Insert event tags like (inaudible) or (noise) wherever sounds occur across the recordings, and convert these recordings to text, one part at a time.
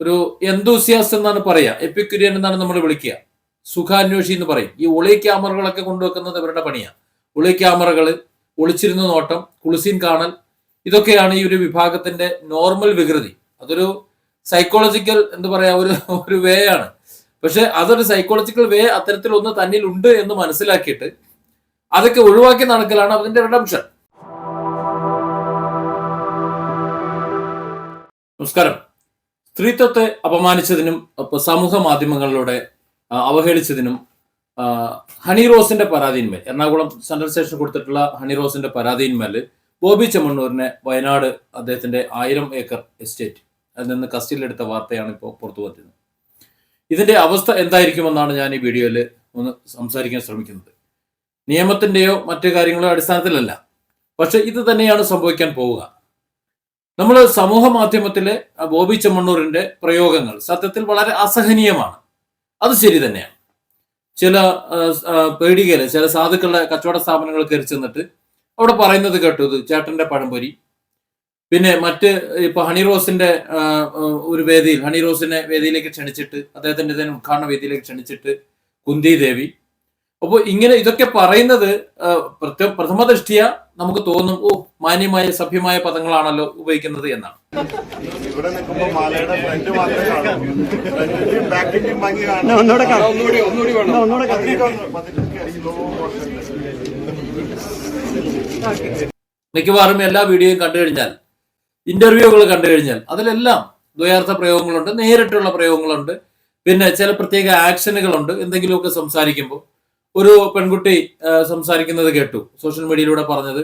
ഒരു എന്തൂസിയാസ് എന്നാണ് പറയുക എപ്പിക്യൂരിയൻ എന്നാണ് നമ്മൾ വിളിക്കുക. സുഖാന്വേഷി എന്ന് പറയും. ഈ ഒളി ക്യാമറകളൊക്കെ കൊണ്ടുവെക്കുന്നത് ഇവരുടെ പണിയാണ് ഒളി ക്യാമറകൾ ഒളിച്ചിരുന്ന നോട്ടം കുളിസീൻ കാണൽ ഇതൊക്കെയാണ് ഈ ഒരു വിഭാഗത്തിന്റെ നോർമൽ വികൃതി. അതൊരു സൈക്കോളജിക്കൽ എന്താ പറയാ ഒരു ഒരു വേ ആണ്. പക്ഷെ അതൊരു സൈക്കോളജിക്കൽ വേ അത്തരത്തിൽ ഒന്ന് തന്നിൽ ഉണ്ട് എന്ന് മനസ്സിലാക്കിയിട്ട് അതൊക്കെ ഒഴിവാക്കി നടക്കലാണ് അതിന്റെ റിഡംഷൻ നമസ്കാരം. സ്ത്രീത്വത്തെ അപമാനിച്ചതിനും സമൂഹ മാധ്യമങ്ങളിലൂടെ അവഹേളിച്ചതിനും ഹണി റോസിന്റെ പരാതിയിന്മേൽ എറണാകുളം സെൻട്രൽ സ്റ്റേഷൻ കൊടുത്തിട്ടുള്ള ഹണി റോസിന്റെ പരാതിയിന്മേൽ ബോബി ചെമ്മണ്ണൂരിനെ വയനാട് അദ്ദേഹത്തിന്റെ ആയിരം ഏക്കർ എസ്റ്റേറ്റ് അതിൽ നിന്ന് കസ്റ്റഡിയിലെടുത്ത വാർത്തയാണ് ഇപ്പോൾ പുറത്തു വരുന്നത് ഇതിന്റെ അവസ്ഥ എന്തായിരിക്കുമെന്നാണ് ഞാൻ ഈ വീഡിയോയിൽ ഒന്ന് സംസാരിക്കാൻ ശ്രമിക്കുന്നത്. നിയമത്തിന്റെയോ മറ്റു കാര്യങ്ങളോ അടിസ്ഥാനത്തിലല്ല. പക്ഷെ ഇത് തന്നെയാണ് സംഭവിക്കാൻ പോവുക. നമ്മൾ സമൂഹ മാധ്യമത്തിലെ ബോബി ചെമ്മണ്ണൂരിന്റെ പ്രയോഗങ്ങൾ സത്യത്തിൽ വളരെ അസഹനീയമാണ്. അത് ശരി തന്നെയാണ്. ചില പേടികയിൽ ചില സാധുക്കളുടെ കച്ചവട സ്ഥാപനങ്ങൾ കയറി ചെന്നിട്ട് അവിടെ പറയുന്നത് കേട്ടു ഇത് ചേട്ടന്റെ പഴംപൊരി. പിന്നെ മറ്റ് ഇപ്പൊ ഹണി റോസിന്റെ ഒരു വേദിയിൽ ഹണി റോസിനെ വേദിയിലേക്ക് ക്ഷണിച്ചിട്ട് അദ്ദേഹത്തിന്റെ തന്നെ ഉദ്ഘാടന വേദിയിലേക്ക് ക്ഷണിച്ചിട്ട് കുന്തി ദേവി അപ്പോൾ ഇങ്ങനെ ഇതൊക്കെ പറയുന്നത് പ്രഥമ ദൃഷ്ടിയ നമുക്ക് തോന്നും ഓ മാന്യമായ സഭ്യമായ പദങ്ങളാണല്ലോ ഉപയോഗിക്കുന്നത് എന്നാണ്. ഇവിടെ നിൽക്കുമ്പോ മാലയുടെ ഫ്രണ്ട് മാത്രമേ കാണൂ. ഫ്രണ്ടിന്റെയും ബാക്കിന്റെയും ഭംഗി കാണാം. ഒന്നുകൂടെ ഒന്നുകൂടി ഒന്നുകൂടി വേണം. ഒന്നുകൂടെ കാണാം. പതുക്കെ ഒന്ന് പതുക്കെ slow motion ൽ. മിക്കവാറും എല്ലാ വീഡിയോയും കണ്ടു കഴിഞ്ഞാൽ ഇന്റർവ്യൂകൾ കണ്ടു കഴിഞ്ഞാൽ അതിലെല്ലാം ദ്വയാർത്ഥ പ്രയോഗങ്ങളുണ്ട് നേരിട്ടുള്ള പ്രയോഗങ്ങളുണ്ട്. പിന്നെ ചില പ്രത്യേക ആക്ഷനുകളുണ്ട് എന്തെങ്കിലുമൊക്കെ സംസാരിക്കുമ്പോൾ ഒരു പെൺകുട്ടി സംസാരിക്കുന്നത് കേട്ടു. സോഷ്യൽ മീഡിയയിലൂടെ പറഞ്ഞത്.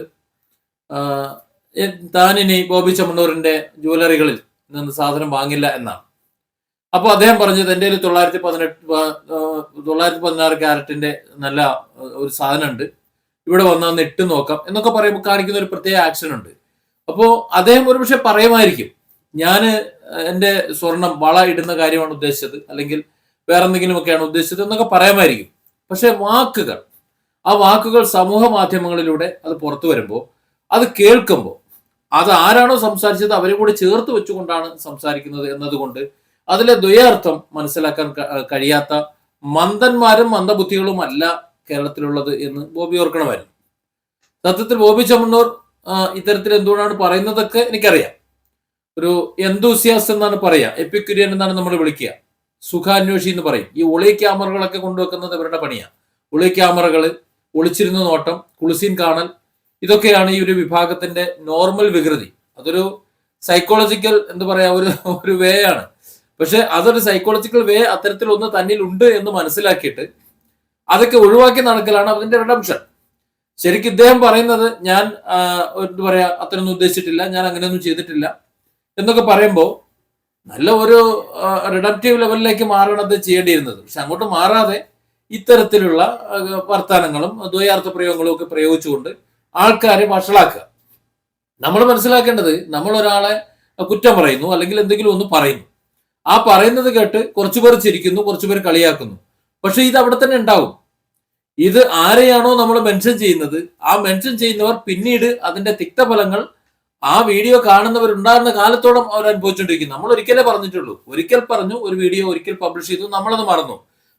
താനിനി ബോബി ചമ്മണ്ണൂറിന്റെ ജ്വല്ലറികളിൽ നിന്ന് സാധനം വാങ്ങില്ല എന്നാണ്. അപ്പോൾ അദ്ദേഹം പറഞ്ഞത് എന്റെ കയ്യിൽ തൊള്ളായിരത്തി പതിനെട്ട് തൊള്ളായിരത്തി പതിനാറ് ക്യാരറ്റിന്റെ നല്ല ഒരു സാധനമുണ്ട്. ഇവിടെ വന്നൊന്ന് ഇട്ട് നോക്കാം എന്നൊക്കെ പറയുമ്പോൾ കാണിക്കുന്ന ഒരു പ്രത്യേക ആക്ഷൻ ഉണ്ട്. അപ്പോൾ അദ്ദേഹം ഒരുപക്ഷെ പറയുമായിരിക്കും ഞാൻ എന്റെ സ്വർണം വള ഇടുന്ന കാര്യമാണ് ഉദ്ദേശിച്ചത് അല്ലെങ്കിൽ വേറെന്തെങ്കിലുമൊക്കെയാണ് ഉദ്ദേശിച്ചത് എന്നൊക്കെ പറയാമായിരിക്കും. പക്ഷെ വാക്കുകൾ ആ വാക്കുകൾ സമൂഹ മാധ്യമങ്ങളിലൂടെ അത് പുറത്തു വരുമ്പോൾ അത് കേൾക്കുമ്പോൾ അത് ആരാണോ സംസാരിച്ചത് അവരെ കൂടി ചേർത്ത് വെച്ചുകൊണ്ടാണ് സംസാരിക്കുന്നത് എന്നതുകൊണ്ട് അതിലെ ദ്വയാർത്ഥം മനസ്സിലാക്കാൻ കഴിയാത്ത മന്ദന്മാരും മന്ദബുദ്ധികളും അല്ല കേരളത്തിലുള്ളത് എന്ന് ബോബി ഓർക്കണമായിരുന്നു. സത്യത്തിൽ ബോബി ചമ്മണ്ണൂർ ഇത്തരത്തിൽ എന്തുകൊണ്ടാണ് പറയുന്നതൊക്കെ എനിക്കറിയാം. ഒരു എന്തൂസിയാസ് എന്നാണ് പറയുക എപ്പിക്യൂരിയൻ എന്നാണ് നമ്മൾ വിളിക്കുക. സുഖാന്വേഷി എന്ന് പറയും. ഈ ഒളി ക്യാമറകളൊക്കെ കൊണ്ടുവെക്കുന്നത് ഇവരുടെ പണിയാണ് ഒളി ക്യാമറകൾ ഒളിച്ചിരുന്ന നോട്ടം കുളിസീൻ കാണൽ ഇതൊക്കെയാണ് ഈ ഒരു വിഭാഗത്തിന്റെ നോർമൽ വികൃതി. അതൊരു സൈക്കോളജിക്കൽ എന്താ പറയാ ഒരു ഒരു വേ ആണ്. പക്ഷെ അതൊരു സൈക്കോളജിക്കൽ വേ അത്തരത്തിൽ ഒന്ന് തന്നിൽ ഉണ്ട് എന്ന് മനസ്സിലാക്കിയിട്ട് അതൊക്കെ ഒഴിവാക്കി നടക്കലാണ് അതിന്റെ റിഡംഷൻ ശരിക്കും ഇദ്ദേഹം പറയുന്നത് ഞാൻ എന്താ പറയാ അത്രയൊന്നും ഉദ്ദേശിച്ചിട്ടില്ല ഞാൻ അങ്ങനെയൊന്നും ചെയ്തിട്ടില്ല എന്നൊക്കെ പറയുമ്പോൾ നല്ല ഒരു റിഡക്റ്റീവ് ലെവലിലേക്ക് മാറണത് ചെയ്യേണ്ടിയിരുന്നത്. പക്ഷെ അങ്ങോട്ട് മാറാതെ ഇത്തരത്തിലുള്ള വർത്തമാനങ്ങളും ദ്വയാർത്ഥ പ്രയോഗങ്ങളും ഒക്കെ പ്രയോഗിച്ചുകൊണ്ട് ആൾക്കാരെ വഷളാക്കുക. നമ്മൾ മനസ്സിലാക്കേണ്ടത് നമ്മൾ ഒരാളെ കുറ്റം പറയുന്നു അല്ലെങ്കിൽ എന്തെങ്കിലും ഒന്ന് പറയുന്നു. ആ പറയുന്നത് കേട്ട് കുറച്ചു പേർ ചിരിക്കുന്നു കുറച്ചു പേർ കളിയാക്കുന്നു. പക്ഷെ ഇത് അവിടെ തന്നെ ഉണ്ടാവും. ഇത് ആരെയാണോ നമ്മൾ മെൻഷൻ ചെയ്യുന്നത് ആ മെൻഷൻ ചെയ്യുന്നവർ പിന്നീട് അതിന്റെ തിക്തഫലങ്ങൾ ആ വീഡിയോ കാണുന്നവരുണ്ടായിരുന്ന കാലത്തോളം അവർ അനുഭവിച്ചുകൊണ്ടിരിക്കും നമ്മൾ ഒരിക്കലേ പറഞ്ഞിട്ടുള്ളൂ. ഒരിക്കൽ പറഞ്ഞു ഒരു വീഡിയോ ഒരിക്കൽ പബ്ലിഷ് ചെയ്തു നമ്മളത് മറന്നു.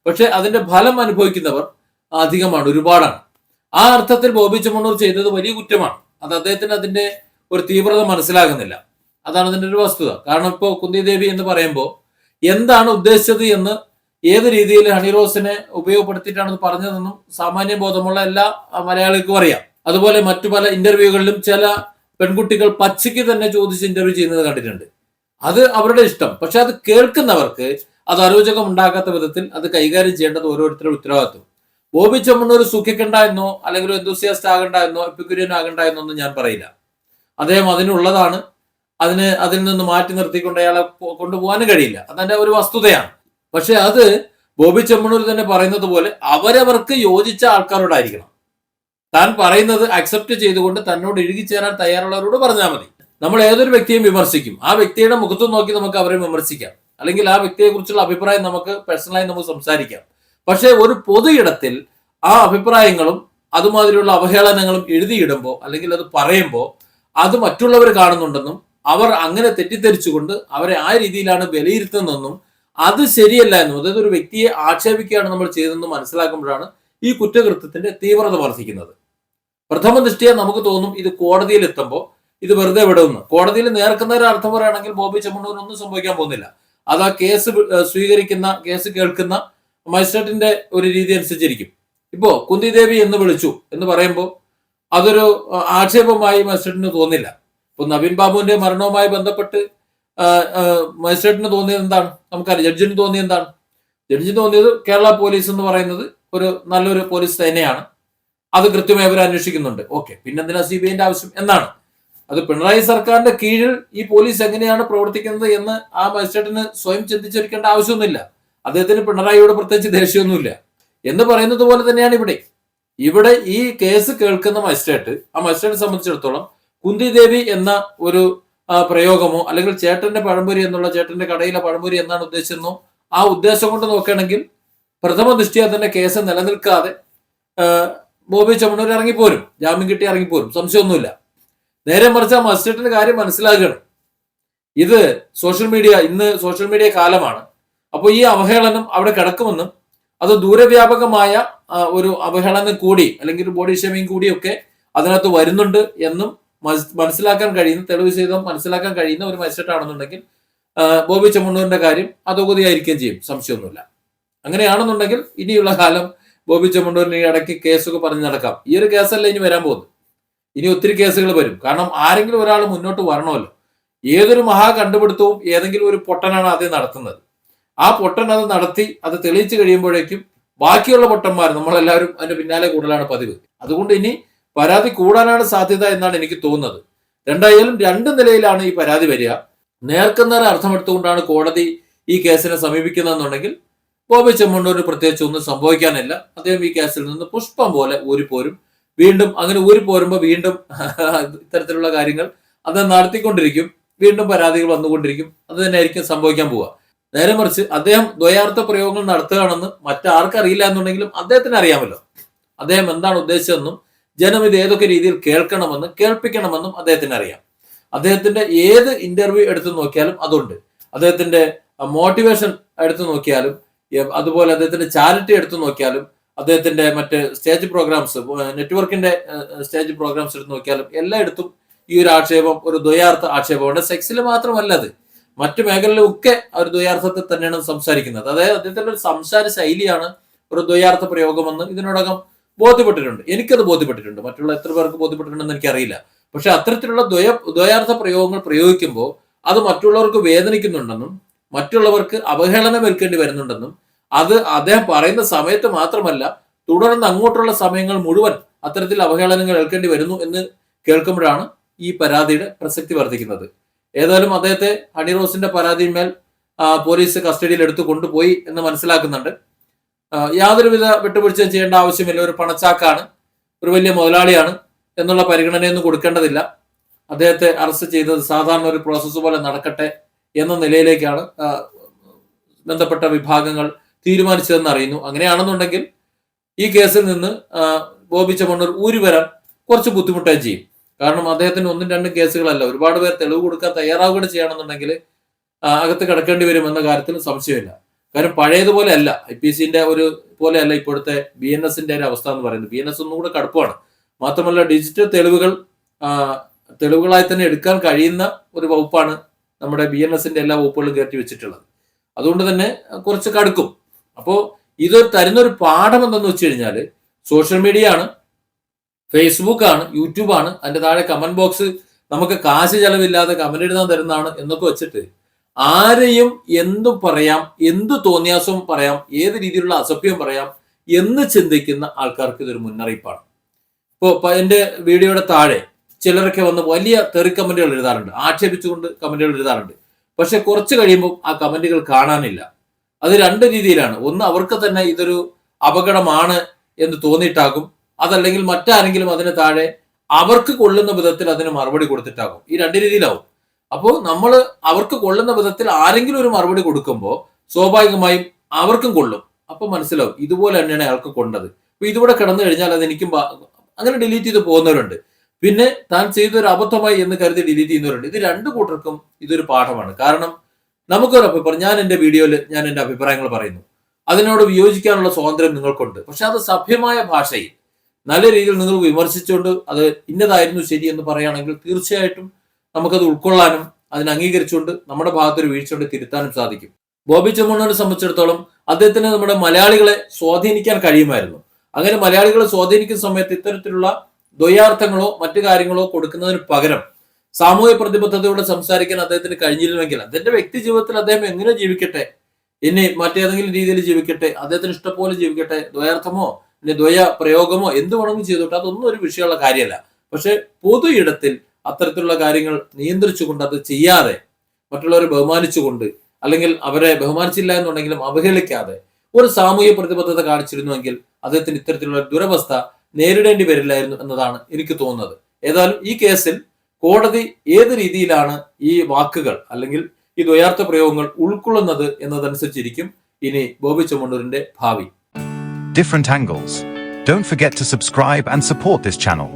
പക്ഷെ അതിന്റെ ഫലം അനുഭവിക്കുന്നവർ അധികമാണ് ഒരുപാടാണ്. ആ അർത്ഥത്തിൽ ബോബി ചെമ്മണ്ണൂർ ചെയ്തത് വലിയ കുറ്റമാണ്. അത് അദ്ദേഹത്തിന് അതിന്റെ ഒരു തീവ്രത മനസ്സിലാകുന്നില്ല. അതാണ് അതിന്റെ ഒരു വസ്തുത. കാരണം ഇപ്പോൾ കുന്തിദേവി എന്ന് പറയുമ്പോൾ എന്താണ് ഉദ്ദേശിച്ചത് എന്ന് ഏത് രീതിയിൽ ഹണിറോസിനെ ഉപയോഗപ്പെടുത്തിയിട്ടാണ് ഇത് പറഞ്ഞതെന്നും സാമാന്യ ബോധമുള്ള എല്ലാ മലയാളികൾക്കും അറിയാം. അതുപോലെ മറ്റു പല ഇന്റർവ്യൂകളിലും ചില പെൺകുട്ടികൾ പച്ചയ്ക്ക് തന്നെ ചോദിച്ച് ഇന്റർവ്യൂ ചെയ്യുന്നത് കണ്ടിട്ടുണ്ട്. അത് അവരുടെ ഇഷ്ടം. പക്ഷെ അത് കേൾക്കുന്നവർക്ക് അത് അരോചകം ഉണ്ടാക്കാത്ത വിധത്തിൽ അത് കൈകാര്യം ചെയ്യേണ്ടത് ഓരോരുത്തരുടെ ഉത്തരവാദിത്വം. ബോബി ചെമ്മണ്ണൂർ സുഖിക്കണ്ട എന്നോ അല്ലെങ്കിൽ എന്തുസിയാസ്റ്റ് ആകണ്ട എന്നോ എപ്പിക്കുര്യൻ ആകണ്ട എന്നോ ഒന്നും ഞാൻ പറയില്ല. അദ്ദേഹം അതിനുള്ളതാണ്. അതിന് അതിൽ നിന്ന് മാറ്റി നിർത്തിക്കൊണ്ട് അയാളെ കൊണ്ടുപോകാനും കഴിയില്ല. അതെന്റെ ഒരു വസ്തുതയാണ്. പക്ഷെ അത് ബോബി ചെമ്മണ്ണൂർ തന്നെ പറയുന്നത് പോലെ അവരവർക്ക് യോജിച്ച ആൾക്കാരോടായിരിക്കണം. താൻ പറയുന്നത് അക്സെപ്റ്റ് ചെയ്തുകൊണ്ട് തന്നോട് ഇഴുകിച്ചേരാൻ തയ്യാറുള്ളവരോട് പറഞ്ഞാൽ മതി. നമ്മൾ ഏതൊരു വ്യക്തിയും വിമർശിക്കും. ആ വ്യക്തിയുടെ മുഖത്ത് നോക്കി നമുക്ക് അവരെ വിമർശിക്കാം. അല്ലെങ്കിൽ ആ വ്യക്തിയെക്കുറിച്ചുള്ള അഭിപ്രായം നമുക്ക് പേഴ്സണലായി നമുക്ക് സംസാരിക്കാം. പക്ഷേ ഒരു പൊതു ഇടത്തിൽ ആ അഭിപ്രായങ്ങളും അതുമാതിരിയുള്ള അവഹേളനങ്ങളും എഴുതിയിടുമ്പോൾ അല്ലെങ്കിൽ അത് പറയുമ്പോൾ അത് മറ്റുള്ളവർ കാണുന്നുണ്ടെന്നും അവർ അങ്ങനെ തെറ്റിദ്ധരിച്ചുകൊണ്ട് അവരെ ആ രീതിയിലാണ് വിലയിരുത്തുന്നതെന്നും അത് ശരിയല്ല എന്നും അതായത് ഒരു വ്യക്തിയെ ആക്ഷേപിക്കുകയാണ് നമ്മൾ ചെയ്തതെന്ന് മനസ്സിലാക്കുമ്പോഴാണ് ഈ കുറ്റകൃത്യത്തിന്റെ തീവ്രത വർദ്ധിക്കുന്നത്. പ്രഥമ ദൃഷ്ടിയെ നമുക്ക് തോന്നും ഇത് കോടതിയിൽ എത്തുമ്പോൾ ഇത് വെറുതെ വിടുമെന്ന് കോടതിയിൽ നേർക്കുന്നവരെ അർത്ഥം പറയുകയാണെങ്കിൽ ബോബി ചെമ്മണ്ണൂരിനൊന്നും സംഭവിക്കാൻ പോകുന്നില്ല. അത് ആ കേസ് സ്വീകരിക്കുന്ന കേസ് കേൾക്കുന്ന മജിസ്ട്രേറ്റിന്റെ ഒരു രീതി അനുസരിച്ചിരിക്കും. ഇപ്പോ കുന്തിദേവി എന്ന് വിളിച്ചു എന്ന് പറയുമ്പോൾ അതൊരു ആക്ഷേപമായി മജിസ്ട്രേറ്റിന് തോന്നില്ല. ഇപ്പൊ നവീൻ ബാബുവിന്റെ മരണവുമായി ബന്ധപ്പെട്ട് മജിസ്ട്രേറ്റിന് തോന്നിയത് എന്താണ്? നമുക്കറിയാം. ജഡ്ജിന് തോന്നിയത് എന്താണ്? ജഡ്ജിന് തോന്നിയത് കേരള പോലീസ് എന്ന് പറയുന്നത് ഒരു നല്ലൊരു പോലീസ് തന്നെയാണ് അത് കൃത്യമായി അവർ അന്വേഷിക്കുന്നുണ്ട്. ഓക്കെ പിന്നെന്തിനാ സി ബി ഐന്റെ ആവശ്യം? എന്നാണ്. അത് പിണറായി സർക്കാരിന്റെ കീഴിൽ ഈ പോലീസ് എങ്ങനെയാണ് പ്രവർത്തിക്കുന്നത് എന്ന് ആ മജിസ്ട്രേറ്റിന് സ്വയം ചിന്തിച്ചിരിക്കേണ്ട ആവശ്യമൊന്നുമില്ല. അദ്ദേഹത്തിന് പിണറായിയോട് പ്രത്യേകിച്ച് ദേഷ്യമൊന്നുമില്ല. എന്ന് പറയുന്നത് പോലെ തന്നെയാണ് ഇവിടെ. ഇവിടെ ഈ കേസ് കേൾക്കുന്ന മജിസ്ട്രേറ്റ് ആ മജിസ്ട്രേറ്റിനെ സംബന്ധിച്ചിടത്തോളം കുന്തി ദേവി എന്ന ഒരു പ്രയോഗമോ അല്ലെങ്കിൽ ചേട്ടന്റെ പഴംപൊരി എന്നുള്ള ചേട്ടന്റെ കടയിലെ പഴംപൊരി എന്നാണ് ഉദ്ദേശിച്ചെന്നോ ആ ഉദ്ദേശം കൊണ്ട് നോക്കുകയാണെങ്കിൽ പ്രഥമ ദൃഷ്ടിയാൽ തന്നെ കേസ് നിലനിൽക്കാതെ ബോബി ചമ്മണ്ണൂർ ഇറങ്ങിപ്പോരും. ജാമ്യം കിട്ടി ഇറങ്ങിപ്പോരും. സംശയമൊന്നുമില്ല. നേരെ മറിച്ച് ആ മജിസ്ട്രേറ്റിന്റെ കാര്യം മനസ്സിലാക്കുകയാണ്. ഇത് സോഷ്യൽ മീഡിയ ഇന്ന് സോഷ്യൽ മീഡിയ കാലമാണ്. അപ്പോൾ ഈ അവഹേളനം അവിടെ കിടക്കുമെന്നും അത് ദൂരവ്യാപകമായ ഒരു അവഹേളനം കൂടി അല്ലെങ്കിൽ ഒരു ബോഡി ഷേമിങ് കൂടിയൊക്കെ അതിനകത്ത് വരുന്നുണ്ട് എന്നും മനസ്സിലാക്കാൻ കഴിയുന്ന തെളിവ് ചെയ്തും മനസ്സിലാക്കാൻ കഴിയുന്ന ഒരു മജിസ്ട്രേറ്റ് ആണെന്നുണ്ടെങ്കിൽ ബോബി ചെമ്മണ്ണൂരിന്റെ കാര്യം അതോഗതിയായിരിക്കുകയും ചെയ്യും. സംശയമൊന്നുമില്ല. അങ്ങനെയാണെന്നുണ്ടെങ്കിൽ ഇനിയുള്ള കാലം ബോബി ചെമ്മണ്ടൂരിന് ഈ ഇടയ്ക്ക് കേസൊക്കെ പറഞ്ഞ് നടക്കാം. ഈ ഒരു കേസല്ല ഇനി വരാൻ പോകുന്നത്? ഇനി ഒത്തിരി കേസുകൾ വരും. കാരണം ആരെങ്കിലും ഒരാൾ മുന്നോട്ട് വരണമല്ലോ. ഏതൊരു മഹാ കണ്ടുപിടുത്തവും ഏതെങ്കിലും ഒരു പൊട്ടനാണ് ആദ്യം നടത്തുന്നത്. ആ പൊട്ടൻ അത് നടത്തി അത് തെളിയിച്ചു കഴിയുമ്പോഴേക്കും ബാക്കിയുള്ള പൊട്ടന്മാർ നമ്മളെല്ലാവരും അതിന്റെ പിന്നാലെ കൂടുതലാണ് പതിവ്. അതുകൊണ്ട് ഇനി പരാതി കൂടാനാണ് സാധ്യത എന്നാണ് എനിക്ക് തോന്നുന്നത്. രണ്ടായാലും രണ്ട് നിലയിലാണ് ഈ പരാതി വരിക. നേർക്കുന്നേരം അർത്ഥമെടുത്തുകൊണ്ടാണ് കോടതി ഈ കേസിനെ സമീപിക്കുന്നതെന്നുണ്ടെങ്കിൽ ബോബി ചെമ്മണ്ണൂരിന് പ്രത്യേകിച്ച് ഒന്നും സംഭവിക്കാനില്ല. അദ്ദേഹം ഈ കേസിൽ നിന്ന് പുഷ്പം പോലെ ഊരിപ്പോരും വീണ്ടും അങ്ങനെ ഊരിപ്പോരുമ്പോൾ വീണ്ടും (laughs) ഇത്തരത്തിലുള്ള കാര്യങ്ങൾ അത് നടത്തിക്കൊണ്ടിരിക്കും. വീണ്ടും പരാതികൾ വന്നുകൊണ്ടിരിക്കും. അത് തന്നെയായിരിക്കും സംഭവിക്കാൻ പോവുക. നേരെ മറിച്ച് അദ്ദേഹം ദ്വയാർത്ഥ പ്രയോഗങ്ങൾ നടത്തുകയാണെന്ന് മറ്റാർക്കറിയില്ല എന്നുണ്ടെങ്കിലും അദ്ദേഹത്തിന് അറിയാമല്ലോ. അദ്ദേഹം എന്താണ് ഉദ്ദേശിച്ചതെന്നും ജനം ഇത് ഏതൊക്കെ രീതിയിൽ കേൾക്കണമെന്നും കേൾപ്പിക്കണമെന്നും അദ്ദേഹത്തിന് അറിയാം. അദ്ദേഹത്തിന്റെ ഏത് ഇന്റർവ്യൂ എടുത്തു നോക്കിയാലും അതുണ്ട്. അദ്ദേഹത്തിന്റെ മോട്ടിവേഷൻ എടുത്തു നോക്കിയാലും അതുപോലെ അദ്ദേഹത്തിന്റെ ചാരിറ്റി എടുത്തു നോക്കിയാലും അദ്ദേഹത്തിന്റെ മറ്റ് സ്റ്റേജ് പ്രോഗ്രാംസ് നെറ്റ്വർക്കിന്റെ സ്റ്റേജ് പ്രോഗ്രാംസ് എടുത്തു നോക്കിയാലും എല്ലായിടത്തും ഈ ഒരു ആക്ഷേപം ഒരു ദ്വയാർത്ഥ ആക്ഷേപമാണ് സെക്സിൽ മാത്രമല്ല അത്. മറ്റു മേഖലയിലൊക്കെ ആ ഒരു ദ്വയാർത്ഥത്തിൽ തന്നെയാണ് സംസാരിക്കുന്നത്. അതായത് അദ്ദേഹത്തിന്റെ ഒരു സംസാര ശൈലിയാണ് ഒരു ദ്വയാർത്ഥ പ്രയോഗമെന്ന് ഇതിനോടകം ബോധ്യപ്പെട്ടിട്ടുണ്ട്. എനിക്കത് ബോധ്യപ്പെട്ടിട്ടുണ്ട്. മറ്റുള്ള എത്ര പേർക്ക് ബോധ്യപ്പെട്ടിട്ടുണ്ടെന്ന് എനിക്കറിയില്ല. പക്ഷെ അത്തരത്തിലുള്ള ദ്വയ ദ്വയാർത്ഥ പ്രയോഗങ്ങൾ പ്രയോഗിക്കുമ്പോൾ അത് മറ്റുള്ളവർക്ക് വേദനിക്കുന്നുണ്ടെന്നും മറ്റുള്ളവർക്ക് അവഹേളനം ഏൽക്കേണ്ടി വരുന്നുണ്ടെന്നും അത് അദ്ദേഹം പറയുന്ന സമയത്ത് മാത്രമല്ല തുടർന്ന് അങ്ങോട്ടുള്ള സമയങ്ങൾ മുഴുവൻ അത്തരത്തിൽ അവഹേളനങ്ങൾ ഏൽക്കേണ്ടി വരുന്നു എന്ന് കേൾക്കുമ്പോഴാണ് ഈ പരാതിയുടെ പ്രസക്തി വർദ്ധിക്കുന്നത്. ഏതായാലും അദ്ദേഹത്തെ ഹണി റോസിന്റെ പരാതിന്മേൽ പോലീസ് കസ്റ്റഡിയിൽ എടുത്തു കൊണ്ടുപോയി എന്ന് മനസ്സിലാക്കുന്നുണ്ട്. യാതൊരുവിധ വിട്ടുവീഴ്ചയും ചെയ്യേണ്ട ആവശ്യമില്ല. ഒരു പണച്ചാക്കാണ് ഒരു വലിയ മുതലാളിയാണ് എന്നുള്ള പരിഗണനയൊന്നും കൊടുക്കേണ്ടതില്ല. അദ്ദേഹത്തെ അറസ്റ്റ് ചെയ്തത് സാധാരണ ഒരു പ്രോസസ്സ് പോലെ നടക്കട്ടെ എന്ന നിലയിലേക്കാണ് ബന്ധപ്പെട്ട വിഭാഗങ്ങൾ തീരുമാനിച്ചതെന്ന് അറിയുന്നു. അങ്ങനെയാണെന്നുണ്ടെങ്കിൽ ഈ കേസിൽ നിന്ന് ബോബി ചെമ്മണ്ണൂർ ഊരി വരാൻ കുറച്ച് ബുദ്ധിമുട്ടായി ചെയ്യും. കാരണം അദ്ദേഹത്തിന് ഒന്നും രണ്ടും കേസുകളല്ല. ഒരുപാട് പേർ തെളിവ് കൊടുക്കാൻ തയ്യാറാവുകയും ചെയ്യണമെന്നുണ്ടെങ്കിൽ അകത്ത് കിടക്കേണ്ടി വരും എന്ന കാര്യത്തിൽ സംശയമില്ല. കാരണം പഴയതുപോലെ അല്ല. ഐ പി സിന്റെ ഒരു പോലെയല്ല ഇപ്പോഴത്തെ ബി എൻ എസിന്റെ ഒരു അവസ്ഥ എന്ന് പറയുന്നത്. ബി എൻ എസ് ഒന്നുകൂടെ കടുപ്പമാണ്. മാത്രമല്ല ഡിജിറ്റൽ തെളിവുകൾ തെളിവുകളായി തന്നെ എടുക്കാൻ കഴിയുന്ന ഒരു വകുപ്പാണ് നമ്മുടെ ബി എൻ എസിന്റെ എല്ലാ വകുപ്പുകളും കയറ്റി വെച്ചിട്ടുള്ളത്. അതുകൊണ്ട് തന്നെ കുറച്ച് കടുക്കും. അപ്പോൾ ഇത് തരുന്നൊരു പാഠം എന്തെന്ന് വെച്ച് കഴിഞ്ഞാൽ സോഷ്യൽ മീഡിയ ആണ് ഫേസ്ബുക്ക് ആണ് യൂട്യൂബ് ആണ്. താഴെ കമന്റ് ബോക്സ് നമുക്ക് കാശ് ചെലവില്ലാതെ കമന്റ് എഴുതാൻ തരുന്നതാണ് എന്നൊക്കെ വെച്ചിട്ട് ആരെയും എന്തു പറയാം എന്തു തോന്നിയാസവും പറയാം ഏത് രീതിയിലുള്ള അസഭ്യം പറയാം എന്ന് ചിന്തിക്കുന്ന ആൾക്കാർക്ക് ഇതൊരു മുന്നറിയിപ്പാണ്. ഇപ്പോൾ എന്റെ വീഡിയോയുടെ താഴെ ചിലരൊക്കെ വന്ന് വലിയ തെറി കമന്റുകൾ എഴുതാറുണ്ട്. ആക്ഷേപിച്ചുകൊണ്ട് കമന്റുകൾ എഴുതാറുണ്ട്. പക്ഷെ കുറച്ച് കഴിയുമ്പോൾ ആ കമന്റുകൾ കാണാനില്ല. അത് രണ്ട് രീതിയിലാണ്. ഒന്ന് അവർക്ക് തന്നെ ഇതൊരു അപകടമാണ് എന്ന് തോന്നിയിട്ടാകും. അതല്ലെങ്കിൽ മറ്റാരെങ്കിലും അതിന് താഴെ അവർക്ക് കൊള്ളുന്ന വിധത്തിൽ അതിന് മറുപടി കൊടുത്തിട്ടാകും. ഈ രണ്ട് രീതിയിലാവും. അപ്പോൾ നമ്മൾ അവർക്ക് കൊള്ളുന്ന വിധത്തിൽ ആരെങ്കിലും ഒരു മറുപടി കൊടുക്കുമ്പോൾ സ്വാഭാവികമായും അവർക്കും കൊള്ളും. അപ്പൊ മനസ്സിലാവും. ഇതുപോലെ തന്നെയാണ് അയാൾക്ക് കൊണ്ടത്. അപ്പൊ ഇതിവിടെ കിടന്നു കഴിഞ്ഞാൽ അത് എനിക്കും അങ്ങനെ ഡിലീറ്റ് ചെയ്ത് പോകുന്നവരുണ്ട്. പിന്നെ താൻ ചെയ്തൊരു അബദ്ധമായി എന്ന് കരുതി ഡിലീറ്റ് ചെയ്യുന്നവരുണ്ട്. ഇത് രണ്ടു കൂട്ടർക്കും ഇതൊരു പാഠമാണ്. കാരണം നമുക്കൊരു അഭിപ്രായം ഞാൻ എന്റെ വീഡിയോയിൽ ഞാൻ എന്റെ അഭിപ്രായങ്ങൾ പറയുന്നു. അതിനോട് വിയോജിക്കാനുള്ള സ്വാതന്ത്ര്യം നിങ്ങൾക്കുണ്ട്. പക്ഷെ അത് സഭ്യമായ ഭാഷയിൽ നല്ല രീതിയിൽ നിങ്ങൾ വിമർശിച്ചുകൊണ്ട് അത് ഇന്നതായിരുന്നു ശരി എന്ന് പറയുകയാണെങ്കിൽ തീർച്ചയായിട്ടും നമുക്കത് ഉൾക്കൊള്ളാനും അതിനെ അംഗീകരിച്ചുകൊണ്ട് നമ്മുടെ ഭാഗത്തൊരു വീഴ്ച തിരുത്താനും സാധിക്കും. ബോബി ചെമ്മണ്ണനെ സംബന്ധിച്ചിടത്തോളം അദ്ദേഹത്തിന് നമ്മുടെ മലയാളികളെ സ്വാധീനിക്കാൻ കഴിയുമായിരുന്നു. അങ്ങനെ മലയാളികളെ സ്വാധീനിക്കുന്ന സമയത്ത് ഇത്തരത്തിലുള്ള ദ്വയാർത്ഥങ്ങളോ മറ്റു കാര്യങ്ങളോ കൊടുക്കുന്നതിന് പകരം സാമൂഹ്യ പ്രതിബദ്ധതയോടെ സംസാരിക്കാൻ അദ്ദേഹത്തിന് കഴിഞ്ഞിരുന്നെങ്കിൽ അദ്ദേഹത്തിന്റെ വ്യക്തി ജീവിതത്തിൽ അദ്ദേഹം എങ്ങനെ ജീവിക്കട്ടെ? ഇനി മറ്റേതെങ്കിലും രീതിയിൽ ജീവിക്കട്ടെ? അദ്ദേഹത്തിന് ഇഷ്ടപോലെ ജീവിക്കട്ടെ? ദ്വയാർത്ഥമോ? ഇനി ദ്വയ പ്രയോഗമോ? എന്ത് വേണമെങ്കിലും ചെയ്തോട്ടെ അതൊന്നും ഒരു വിഷയമുള്ള കാര്യമല്ല. പക്ഷെ പൊതു ഇടത്തിൽ അത്തരത്തിലുള്ള കാര്യങ്ങൾ നിയന്ത്രിച്ചുകൊണ്ട് അത് ചെയ്യാതെ മറ്റുള്ളവരെ ബഹുമാനിച്ചുകൊണ്ട് അല്ലെങ്കിൽ അവരെ ബഹുമാനിച്ചില്ല എന്നുണ്ടെങ്കിലും അവഹേളിക്കാതെ ഒരു സാമൂഹ്യ പ്രതിബദ്ധത കാണിച്ചിരുന്നുവെങ്കിൽ അദ്ദേഹത്തിന് ഇത്തരത്തിലുള്ള ദുരവസ്ഥ നേരിടേണ്ടി വരില്ലായിരുന്നു എന്നതാണ് എനിക്ക് തോന്നുന്നത് ഏതായാലും ഈ കേസിൽ കോടതി ഏത് രീതിയിലാണ് ഈ വാക്കുകൾ അല്ലെങ്കിൽ ഈ ദ്വയാർത്ഥ പ്രയോഗങ്ങൾ ഉൾക്കൊള്ളുന്നത് എന്നതനുസരിച്ചിരിക്കും ഇനി ബോബി ചുമണ്ണൂരിന്റെ ഭാവി different angles. Don't forget to subscribe and support this channel.